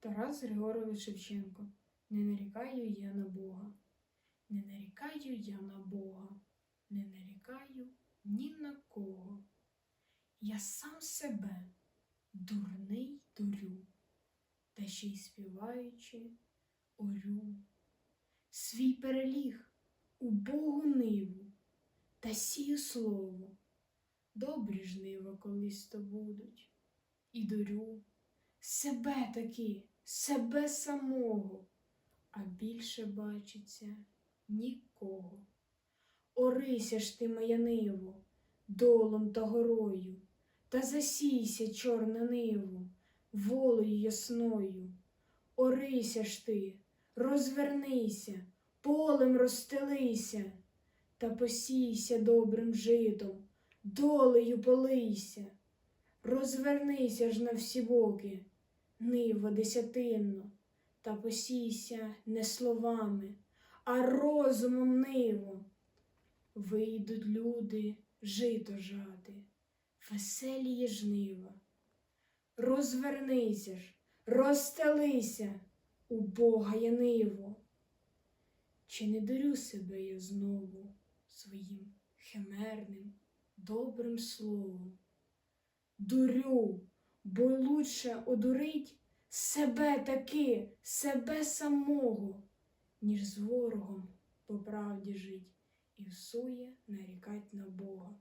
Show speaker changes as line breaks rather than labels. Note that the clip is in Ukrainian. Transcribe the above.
Тарас Григорович Шевченко. Не нарікаю я на Бога. Не нарікаю я на Бога, не нарікаю ні на кого. Я сам себе дурний дурю, та ще й співаючи орю. Свій переліг у Богу ниву та сію слово. Добрі жнива колись то будуть, і дурю себе таки, себе самого, а більше бачиться нікого. Орися ж ти, моя ниво, долом та горою, та засійся, чорна ниву, волею ясною. Орися ж ти, розвернися, полем розстелися, та посійся добрим житом, долею полийся. Розвернися ж на всі боки, нива десятинно, та посійся не словами, а розумом ниво. Вийдуть люди жито жати, веселіє жнива. Розвернися ж, розстелися, у Бога я ниво. Чи не дарю себе я знову своїм химерним, добрим словом? Дурю, бо лучше одурить себе таки, себе самого, ніж з ворогом по правді жить і всує нарікать на Бога.